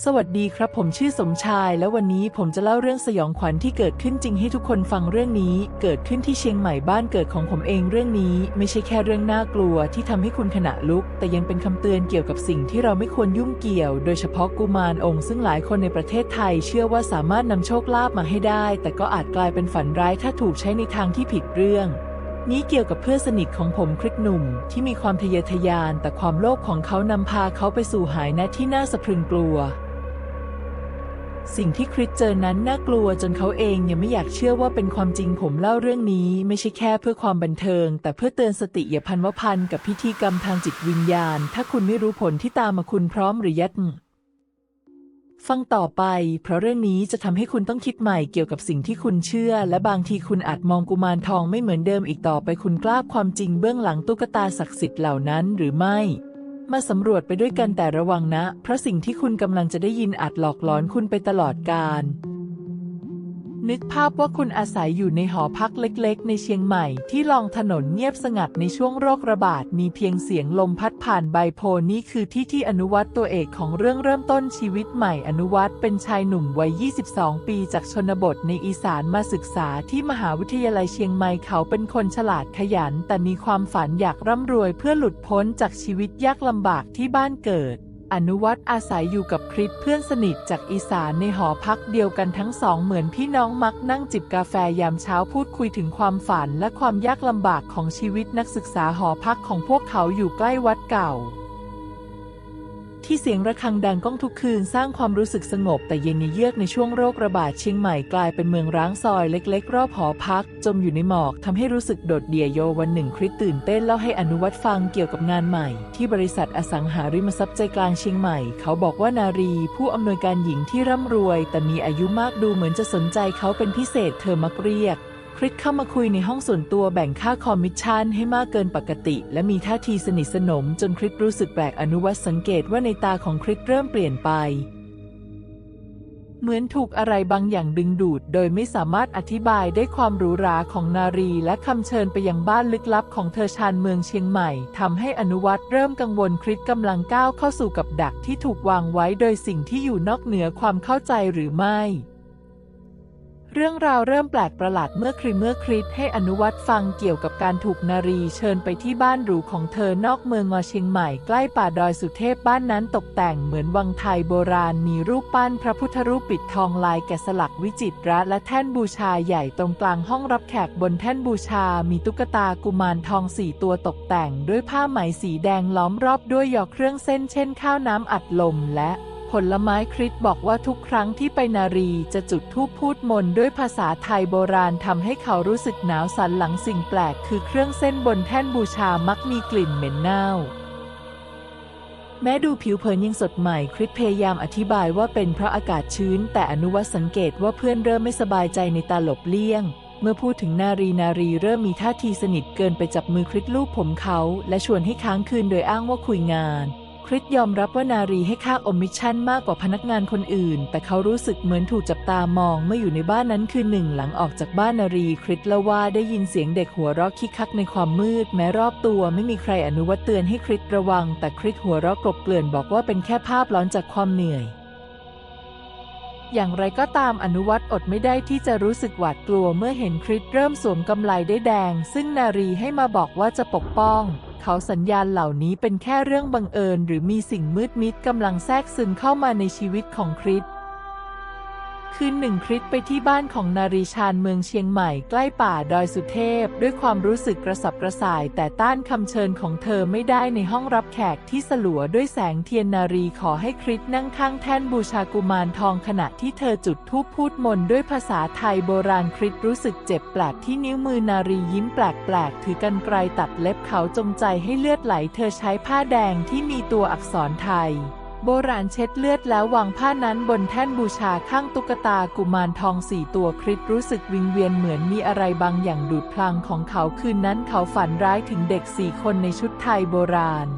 สวัสดีครับผมชื่อสมชาย แล้ววันนี้ผมจะเล่าเรื่องสยองขวัญที่เกิดขึ้นจริงให้ทุกคนฟังเรื่องนี้ เกิดขึ้นที่เชียงใหม่บ้านเกิดของผมเองเรื่องนี้ไม่ใช่แค่เรื่องน่ากลัวที่ทำให้คุณขณะลุก แต่ยังเป็นคำเตือนเกี่ยวกับสิ่งที่เราไม่ควรยุ่งเกี่ยว โดยเฉพาะกุมารองค์ซึ่งหลายคนในประเทศไทย เชื่อว่าสามารถนำโชคลาภมาให้ได้ แต่ก็อาจกลายเป็นฝันร้ายถ้าถูกใช้ในทางที่ผิดเรื่อง นี้เกี่ยวกับเพื่อนสนิทของผมคริสหนุ่ม ที่มีความทะเยอทะยาน แต่ความโลภของเขานำพาเขาไปสู่หายนะที่น่าสะพรึงกลัว สิ่งที่คริสเจอนั้นน่ากลัวจนเขาเองยังไม่อยากเชื่อว่าเป็นความจริงผมเล่าเรื่องนี้ ไม่ใช่แค่เพื่อความบันเทิง แต่เพื่อเตือนสติอย่าพันวพันกับพิธีกรรมทางจิตวิญญาณ ถ้าคุณไม่รู้ผลที่ตามมาคุณพร้อมหรือยัด ฟังต่อไป เพราะเรื่องนี้จะทำให้คุณต้องคิดใหม่เกี่ยวกับสิ่งที่คุณเชื่อ และบางทีคุณอาจมองกุมารทองไม่เหมือนเดิมอีกต่อไปคุณกล้าความจริงเบื้องหลังตุ๊กตาศักดิ์สิทธิ์เหล่านั้นหรือไม่ มาสำรวจไปด้วยกันแต่ระวังนะ เพราะสิ่งที่คุณกำลังจะได้ยินอาจหลอกหลอนคุณไปตลอดกาล นึกภาพว่าคุณอาศัยอยู่ในหอพักเล็กๆ ในเชียงใหม่ ที่ลองถนนเงียบสงัดในช่วงโรคระบาด มีเพียงเสียงลมพัดผ่านใบโพนี่คือที่ที่อนุวัตตัวเอกของเรื่องเริ่มต้นชีวิตใหม่อนุวัตเป็นชายหนุ่มวัย 22 ปีจากชนบทในอีสานมาศึกษาที่มหาวิทยาลัยเชียงใหม่เขาเป็นคนฉลาดขยัน แต่มีความฝันอยากร่ำรวยเพื่อหลุดพ้นจากชีวิตยากลำบากที่บ้านเกิด อนุวัตอาศัยอยู่กับคริสเพื่อนสนิทจากอีสานในหอพักเดียวกันทั้งสองเหมือนพี่น้องมักนั่งจิบกาแฟยามเช้าพูดคุยถึงความฝันและความยากลำบากของชีวิตนักศึกษาหอพักของพวกเขาอยู่ใกล้วัดเก่า ที่เสียงระฆังดังก้องทุกคืนสร้างความรู้สึกสงบแต่เย็นเยือกในช่วงโรคระบาดเชียงใหม่กลายเป็นเมืองร้างซอยเล็ก ๆ รอบหอพัก จมอยู่ในหมอกทำให้รู้สึกโดดเดี่ยวโยวันหนึ่งคริสตื่นเต้นเล่าให้อนุวัตฟังเกี่ยวกับงานใหม่ ที่บริษัทอสังหาริมทรัพย์ใจกลางเชียงใหม่ เขาบอกว่านารี ผู้อำนวยการหญิงที่ร่ำรวย แต่มีอายุมากดูเหมือนจะสนใจเขาเป็นพิเศษเธอมักเรียก คริสเข้ามาคุยในห้องส่วนตัวแบ่งค่าคอมมิชชั่นให้มากเกินปกติ และมีท่าทีสนิทสนมจนคริสรู้สึกแปลกอนุวัตสังเกตว่าในตาของคริสเริ่มเปลี่ยนไป เหมือนถูกอะไรบางอย่างดึงดูด โดยไม่สามารถอธิบายได้ความหรูหราของนารีและคำเชิญไปยังบ้านลึกลับของเธอชานเมืองเชียงใหม่ทำให้อนุวัตเริ่มกังวลคริสกำลังก้าวเข้าสู่กับดักที่ถูกวางไว้โดยสิ่งที่อยู่นอกเหนือความเข้าใจหรือไม่ เรื่องราวเริ่มแปลกประหลาดเมื่อคริเมื่อคริสให้อนุวัตฟังเกี่ยวกับการถูกนารีเชิญไปที่บ้านหรูของเธอนอกเมืองงอเชียงใหม่ใกล้ป่าดอยสุเทพบ้านนั้นตกแต่งเหมือนวังไทยโบราณมีรูปปั้นพระพุทธรูปปิดทองลายแกะสลักวิจิตรและแท่นบูชาใหญ่ตรงกลางห้องรับแขกบนแท่นบูชา มีตุ๊กตากุมารทองสี่ตัวตกแต่ง ด้วยผ้าไหมสีแดงล้อมรอบด้วยหยอกเครื่องเส้นเช่นข้าวน้ำอัดลมและ ผลไม้คริสบอกว่าทุกครั้งที่ไปนารีจะจุดธูปพูดมนด้วยภาษาไทยโบราณทำให้เขารู้สึกหนาวสันหลังสิ่งแปลกคือเครื่องเส้นบนแท่นบูชามักมีกลิ่นเหม็นเน่า แม้ดูผิวเผินยังสดใหม่คริสพยายามอธิบายว่าเป็นเพราะอากาศชื้น แต่อนุวัตสังเกตว่าเพื่อนเริ่มไม่สบายใจในตาหลบเลี่ยง เมื่อพูดถึงนารีนารีเริ่มมีท่าทีสนิทเกินไปจับมือคริสลูบผมเขา และชวนให้ค้างคืนโดยอ้างว่าคุยงาน ริสยอมรับว่านารีให้ค่าอมมิชชั่นมากกว่าพนักงานคนอื่น แต่เขารู้สึกเหมือนถูกจับตามองเมื่ออยู่ในบ้านนั้นคือหนึ่งหลังออกจากบ้านนารีคริสเล่าว่าได้ยินเสียงเด็กหัวเราะคิกคักในความมืด แม้รอบตัวไม่มีใครอนุวัตเตือนให้คริสระวัง แต่คริสหัวเราะกลบเกลื่อนบอกว่าเป็นแค่ภาพหลอนจากความเหนื่อยอย่างไรก็ตามอนุวัตอดไม่ได้ที่จะรู้สึกหวาดกลัวเมื่อเห็นคริสเริ่มสวมกำไลได้แดง ซึ่งนารีให้มาบอกว่าจะปกป้อง เขาสัญญาณเหล่านี้เป็นแค่เรื่องบังเอิญ หรือมีสิ่งมืดมิดกำลังแทรกซึมเข้ามาในชีวิตของคริส คืนหนึ่งคริสไปที่บ้านของนารีชานเมืองเชียงใหม่ใกล้ป่าดอยสุเทพ ด้วยความรู้สึกกระสับกระส่าย แต่ต้านคำเชิญของเธอไม่ได้ในห้องรับแขกที่สลัวด้วยแสงเทียนนารีขอให้คริสนั่งข้างแท่นบูชากุมารทองขณะที่เธอจุดธูปพูดมนต์ด้วยภาษาไทยโบราณคริสรู้สึกเจ็บแปลกที่นิ้วมือนารียิ้มแปลกๆถือกันไกรตัดเล็บเขาจงใจให้เลือดไหล เธอใช้ผ้าแดงที่มีตัวอักษรไทย โบราณเช็ดเลือดแล้ววางผ้านั้นบนแท่นบูชาข้างตุ๊กตากุมารทองสี่ตัวคริสรู้สึกวิงเวียนเหมือนมีอะไรบางอย่างดูดพลังของเขาคืนนั้นเขาฝันร้ายถึงเด็กสี่คนในชุดไทยโบราณ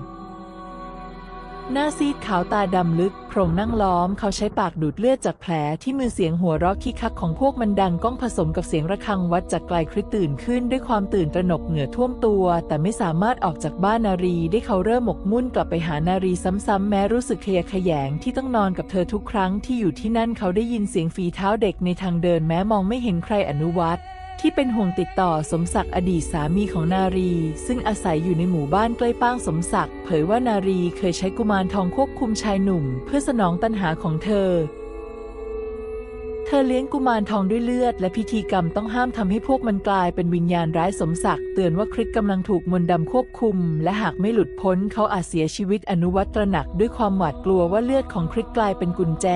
หน้าซีดขาวตาดำลึกโพรงนั่งล้อมเขาใช้ปากดูดเลือดจากแผลที่มือเสียงหัวเราะคิกคักของพวกมันดังก้องผสมกับเสียงระฆังวัดจากไกลคริสตื่นขึ้นด้วยความตื่นตระหนกเหงื่อท่วมตัว แต่ไม่สามารถออกจากบ้านนารีได้เขาเริ่มหมกมุ่นกลับไปหานารีซ้ำๆแม้รู้สึกขยะแขยงที่ต้องนอนกับเธอทุกครั้งที่อยู่ที่นั่นเขาได้ยินเสียงฝีเท้าเด็กในทางเดินแม้มองไม่เห็นใครอนุวัต ที่เป็นห่วงติดต่อสมศักดิ์อดีตสามีของนารี ซึ่งอาศัยอยู่ในหมู่บ้านใกล้ป้างสมศักดิ์เผยว่านารีเคยใช้กุมารทองควบคุมชายหนุ่ม เพื่อสนองตัณหาของเธอ เธอเลี้ยงกุมารทองด้วยเลือด และพิธีกรรมต้องห้ามทำให้พวกมันกลายเป็นวิญญาณร้ายสมศักดิ์เตือนว่าคริสกำลังถูกมนต์ดำควบคุม และหากไม่หลุดพ้นเขาอาจเสียชีวิตอนุวัตระหนักด้วยความหวาดกลัวว่าเลือดของคริสกลายเป็นกุญแจ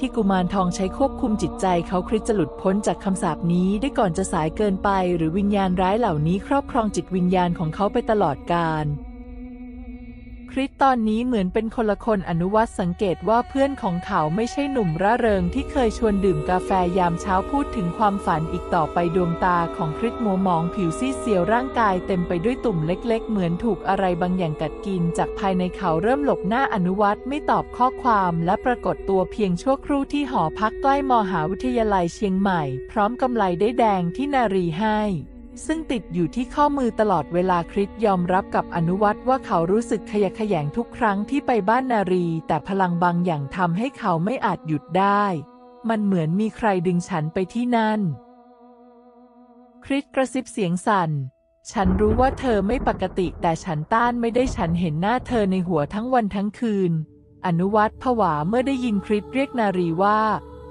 ที่กุมารทองใช้ควบคุมจิตใจเขาคริสจะหลุดพ้นจากคำสาปนี้ได้ก่อนจะสายเกินไป หรือวิญญาณร้ายเหล่านี้ครอบครองจิตวิญญาณของเขาไปตลอดกาล ริสตอนนี้เหมือนเป็นคนละคนอนุวัตสังเกตว่าเพื่อนของเขาไม่ใช่หนุ่มร่าเริงที่เคยชวนดื่มกาแฟยามเช้าพูดถึงความฝันอีกต่อไปดวงตาของคริสมัวมองผิวซีเซียวร่างกายเต็มไปด้วยตุ่มเล็ก ๆ เหมือนถูกอะไรบางอย่างกัดกิน จากภายในเขาเริ่มหลบหน้าอนุวัตไม่ตอบข้อความและปรากฏตัวเพียงชั่วครู่ที่หอพักใกล้มหาวิทยาลัยเชียงใหม่ พร้อมกำไลได้แดงที่นารีให้ ซึ่งติดอยู่ที่ข้อมือตลอดเวลาคริสยอมรับกับอนุวัตว่าเขารู้สึกขยะแขยงทุกครั้งที่ไปบ้านนารี แต่พลังบางอย่างทำให้เขาไม่อาจหยุดได้ มันเหมือนมีใครดึงฉันไปที่นั่น คริสกระซิบเสียงสั่น ฉันรู้ว่าเธอไม่ปกติแต่ฉันต้านไม่ได้ฉันเห็นหน้าเธอในหัวทั้งวันทั้งคืน อนุวัตผวาเมื่อได้ยินคริสเรียกนารีว่า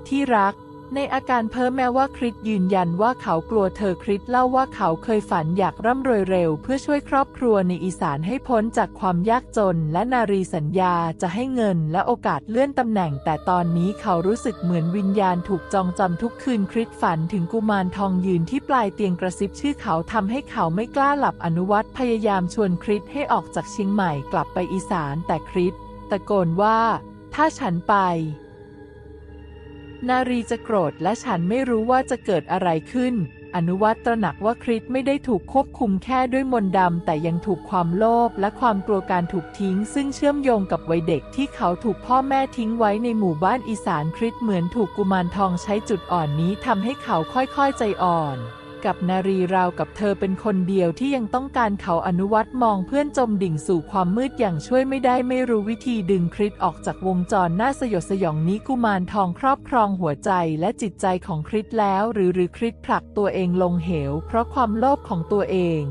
ที่รัก ในอาการเพ้อแม้ว่าคริสยืนยันว่าเขากลัวเธอคริสเล่าว่าเขาเคยฝันอยากร่ำรวยเร็ว เพื่อช่วยครอบครัวในอีสานให้พ้นจากความยากจน และนารีสัญญาจะให้เงินและโอกาสเลื่อนตำแหน่ง แต่ตอนนี้เขารู้สึกเหมือนวิญญาณถูกจองจำทุกคืนคริสฝันถึงกุมารทองยืนที่ปลายเตียงกระซิบชื่อเขาทำให้เขาไม่กล้าหลับอนุวัตพยายามชวนคริสให้ออกจากเชียงใหม่กลับไปอีสาน แต่คริสตะโกนว่า ถ้าฉันไป นารีจะโกรธและฉันไม่รู้ว่าจะเกิดอะไรขึ้น อนุวัตตระหนักว่าคริสไม่ได้ถูกควบคุมแค่ด้วยมนต์ดำแต่ยังถูกความโลภและความกลัวการถูกทิ้ง ซึ่งเชื่อมโยงกับวัยเด็กที่เขาถูกพ่อแม่ทิ้งไว้ในหมู่บ้านอีสานคริสเหมือนถูกกุมารทองใช้จุดอ่อนนี้ทำให้เขาค่อยๆใจอ่อน กับนารีราวกับเธอเป็นคนเดียวที่ยังต้องการเขาอนุวัตมองเพื่อนจมดิ่งสู่ความมืดอย่างช่วยไม่ได้ไม่รู้วิธีดึงคริสออกจากวงจรน่าสยดสยองนี้กุมารทองครอบครองหัวใจและจิตใจของคริสแล้ว หรือหรือคริสผลักตัวเองลงเหว เพราะความโลภของตัวเอง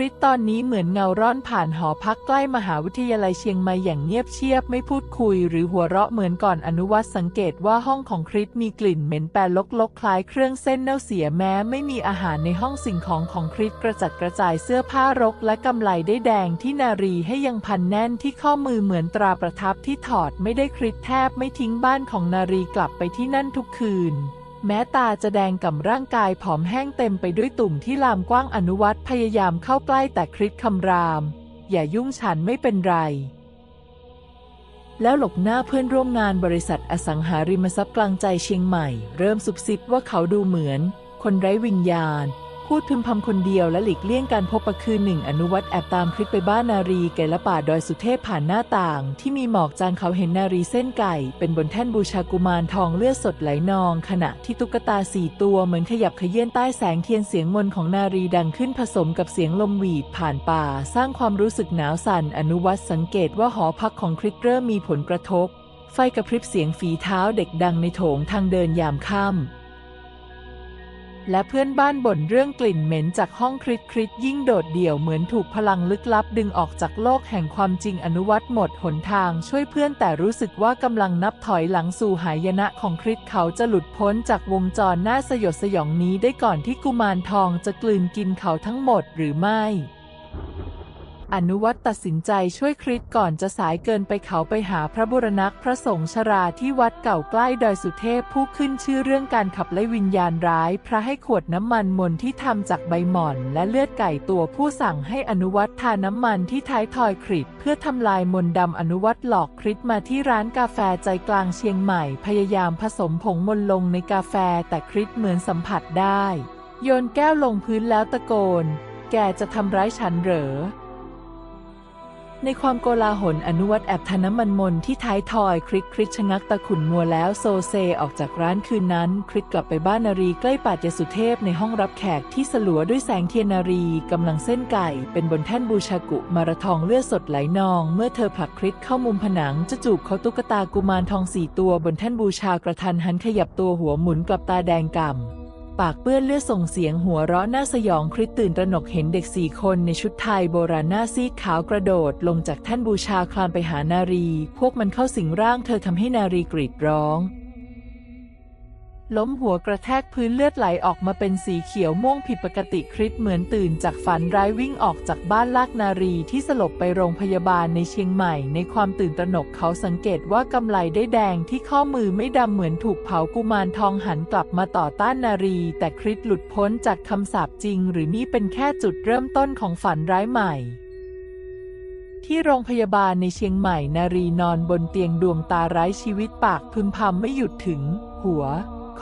ริสตอนนี้เหมือนเงาร่อนผ่านหอพักใกล้มหาวิทยาลัยเชียงใหม่อย่างเงียบเชียบไม่พูดคุยหรือหัวเราะเหมือนก่อนอนุวัตสังเกตว่าห้องของคริสมีกลิ่นเหม็นแปรลกๆคล้ายเครื่องเส้นเน่าเสียแม้ไม่มีอาหารในห้องสิ่งของของคริสกระจัดกระจายเสื้อผ้ารกและกำไลได้แดงที่นารีให้ยังพันแน่นที่ข้อมือเหมือนตราประทับที่ถอดไม่ได้คริสแทบไม่ทิ้งบ้านของนารีกลับไปที่นั่นทุกคืน แม้ตาจะแดงกับร่างกายผอมแห้งเต็มไปด้วยตุ่มที่ลามกว้างอนุวัตพยายามเข้าใกล้แต่คริสคำราม อย่ายุ่งฉันไม่เป็นไร แล้วหลบหน้าเพื่อนร่วมงานบริษัทอสังหาริมทรัพย์กลางใจเชียงใหม่ เริ่มสุบซิบว่าเขาดูเหมือน คนไร้วิญญาณ พูดพึมพำคนเดียวและหลีกเลี่ยงการพบปะคืนหนึ่งอนุวัตแอบตามคลิปไปบ้านนารีแก่ละป่าดอยสุเทพผ่านหน้าต่าง ที่มีหมอกจางเขาเห็นนารีเส้นไก่ เป็นบนแท่นบูชากุมารทองเลือดสดไหลนอง ขณะที่ตุ๊กตาสี่ตัวเหมือนขยับเขยื่นใต้แสงเทียนเสียงมนของนารีดังขึ้นผสมกับเสียงลมหวีดผ่านป่า สร้างความรู้สึกหนาวสั่นอนุวัตสังเกตว่าหอพักของคริสเริ่มมีผลกระทบ ไฟกระพริบเสียงฝีเท้าเด็กดังในโถงทางเดินยามค่ำ และเพื่อนบ้านบ่นเรื่องกลิ่นเหม็นจากห้องคริสคริสยิ่งโดดเดี่ยวเหมือนถูกพลังลึกลับดึงออกจากโลกแห่งความจริงอนุวัตหมดหนทางช่วยเพื่อนแต่รู้สึกว่ากำลังนับถอยหลังสู่หายนะของคริสเขาจะหลุดพ้นจากวงจรน่าสยดสยองนี้ได้ก่อนที่กุมารทองจะกลืนกินเขาทั้งหมดหรือไม่ อนุวัตตัดสินใจช่วยคริสก่อนจะสายเกินไปเขาไปหาพระบุรนักพระสงฆ์ชราที่วัดเก่าใกล้ดอยสุเทพผู้ขึ้นชื่อเรื่องการขับไล่วิญญาณร้าย พระให้ขวดน้ำมันมนที่ทำจากใบหม่อน และเลือดไก่ตัวผู้สั่งให้อนุวัตทาน้ำมันที่ท้ายทอยคริสเพื่อทำลายมนดำอนุวัตหลอกคริสมาที่ร้านกาแฟใจกลางเชียงใหม่ พยายามผสมผงมนลงในกาแฟแต่คริสเหมือนสัมผัสได้ โยนแก้วลงพื้นแล้วตะโกน แกจะทำร้ายฉันเหรอ ในความโกลาหลอนุวัตแอบทาน้ำมันมนที่ท้ายทอยคริสคริสชะงักตะขุนมัวแล้วโซเซออกจากร้านคืนนั้นคริสกลับไปบ้านนารีใกล้ป่าเจสุเทพในห้องรับแขกที่สลัวด้วยแสงเทียนนารีกำลังเส้นไก่ เป็นบนแท่นบูชากุมาราทองเลือดสดไหลนอง เมื่อเธอผลักคริสเข้ามุมผนังจะจูบเขาตุ๊กตากุมารทองสี่ตัวบนแท่นบูชากระทันหันขยับตัวหัวหมุนกลับตาแดงก่ำ ปากเปื้อนเลือดส่งเสียงหัวเราะหน้าสยองคริสตื่นตระหนกเห็นเด็กสี่คนในชุดไทยโบราณหน้าซีดขาวกระโดดลงจากแท่นบูชาคลานไปหานารี พวกมันเข้าสิงร่างเธอทำให้นารีกรีดร้อง ล้มหัวกระแทกพื้นเลือดไหลออกมาเป็นสีเขียวม่วงผิดปกติคริสเหมือนตื่นจากฝันร้ายวิ่งออกจากบ้านลากนารีที่สลบไปโรงพยาบาลในเชียงใหม่ ในความตื่นตระหนกเขาสังเกตว่ากำไลได้แดงที่ข้อมือไม่ดำเหมือนถูกเผากุมารทองหันกลับมาต่อต้านนารี แต่คริสหลุดพ้นจากคำสาปจริง หรือนี่เป็นแค่จุดเริ่มต้นของฝันร้ายใหม่ที่โรงพยาบาลในเชียงใหม่นารีนอนบนเตียงดวงตาร้ายชีวิตปากพึมพำไม่หยุดถึง หัว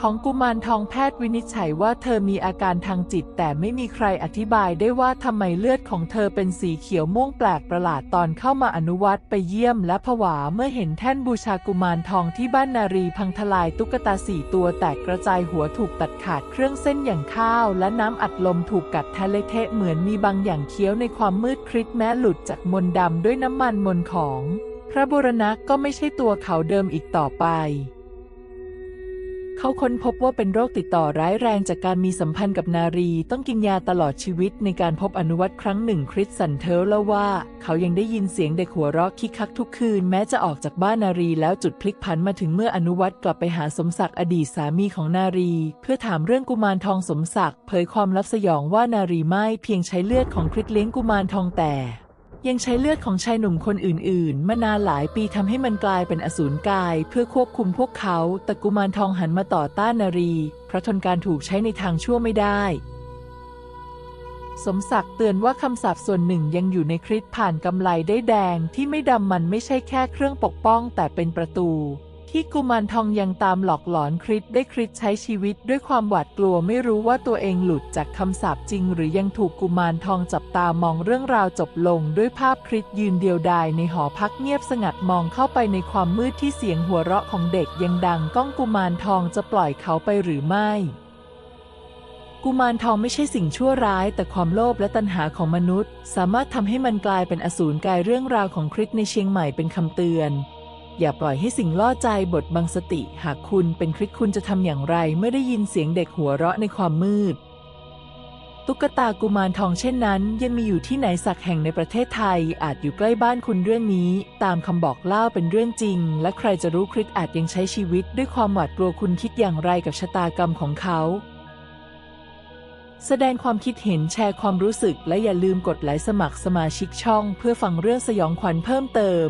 ของกุมารทองแพทย์วินิจฉัยว่าเธอมีอาการทางจิต แต่ไม่มีใครอธิบายได้ว่าทำไมเลือดของเธอเป็นสีเขียวม่วงแปลกประหลาดตอนเข้ามาอนุวัตไปเยี่ยมและผวาเมื่อเห็นแท่นบูชากุมารทองที่บ้านนารีพังทลายตุ๊กตาสี่ตัวแตกกระจายหัวถูกตัดขาดเครื่องเส้นอย่างข้าว และน้ำอัดลมถูกกัดทะเลเทะเหมือนมีบางอย่างเคี้ยวในความมืดคริสแม้หลุดจากมนดำด้วยน้ำมันมนของ พระบุรณะก็ไม่ใช่ตัวเขาเดิมอีกต่อไป เขาค้นพบว่าเป็นโรคติดต่อร้ายแรงจากการมีสัมพันธ์กับนารี ต้องกินยาตลอดชีวิตในการพบอนุวัตครั้งหนึ่งคริสสันเทลเล่าว่า เขายังได้ยินเสียงเด็กหัวเราะคิกคักทุกคืน แม้จะออกจากบ้านนารีแล้วจุดพลิกผันมาถึงเมื่ออนุวัตกลับไปหาสมศักดิ์อดีตสามีของนารี เพื่อถามเรื่องกุมารทองสมศักดิ์เผยความลับสยองว่านารีไม่เพียงใช้เลือดของคริสเลี้ยงกุมารทองแต่ ยังใช้เลือดของชายหนุ่มคนอื่นๆ มานานหลายปีทำให้มันกลายเป็นอสูรกาย เพื่อควบคุมพวกเขาแต่กุมารทองหันมาต่อต้านนารี เพราะทนการถูกใช้ในทางชั่วไม่ได้ สมศักดิ์เตือนว่าคำสาปส่วนหนึ่งยังอยู่ในคริสผ่านกำไลได้แดงที่ไม่ดำมันไม่ใช่แค่เครื่องปกป้องแต่เป็นประตู ที่กุมารทองยังตามหลอกหลอนคริสได้คริสใช้ชีวิตด้วยความหวาดกลัวไม่รู้ว่าตัวเองหลุดจากคำสาปจริง หรือยังถูกกุมารทองจับตามองเรื่องราวจบลง ด้วยภาพคริสยืนเดียวดายในหอพักเงียบสงัดมองเข้าไปในความมืดที่เสียงหัวเราะของเด็กยังดังก้องกุมารทองจะปล่อยเขาไปหรือไม่กุมารทองไม่ใช่สิ่งชั่วร้าย แต่ความโลภและตัณหาของมนุษย์ สามารถทำให้มันกลายเป็นอสูรกายเรื่องราวของคริสในเชียงใหม่เป็นคำเตือน อย่าปล่อยให้สิ่งล่อใจบทบังสติ หากคุณเป็นคริสคุณจะทำอย่างไรเมื่อได้ยินเสียงเด็กหัวเราะในความมืด ตุ๊กตากุมารทองเช่นนั้น ยังมีอยู่ที่ไหนสักแห่งในประเทศไทย อาจอยู่ใกล้บ้านคุณเรื่องนี้ ตามคำบอกเล่าเป็นเรื่องจริง และใครจะรู้คริสอาจยังใช้ชีวิต ด้วยความหวาดกลัวคุณคิดอย่างไรกับชะตากรรมของเขาแสดงความคิดเห็นแชร์ความรู้สึกและอย่าลืมกดไลค์สมัครสมาชิกช่อง เพื่อฟังเรื่องสยองขวัญเพิ่มเติม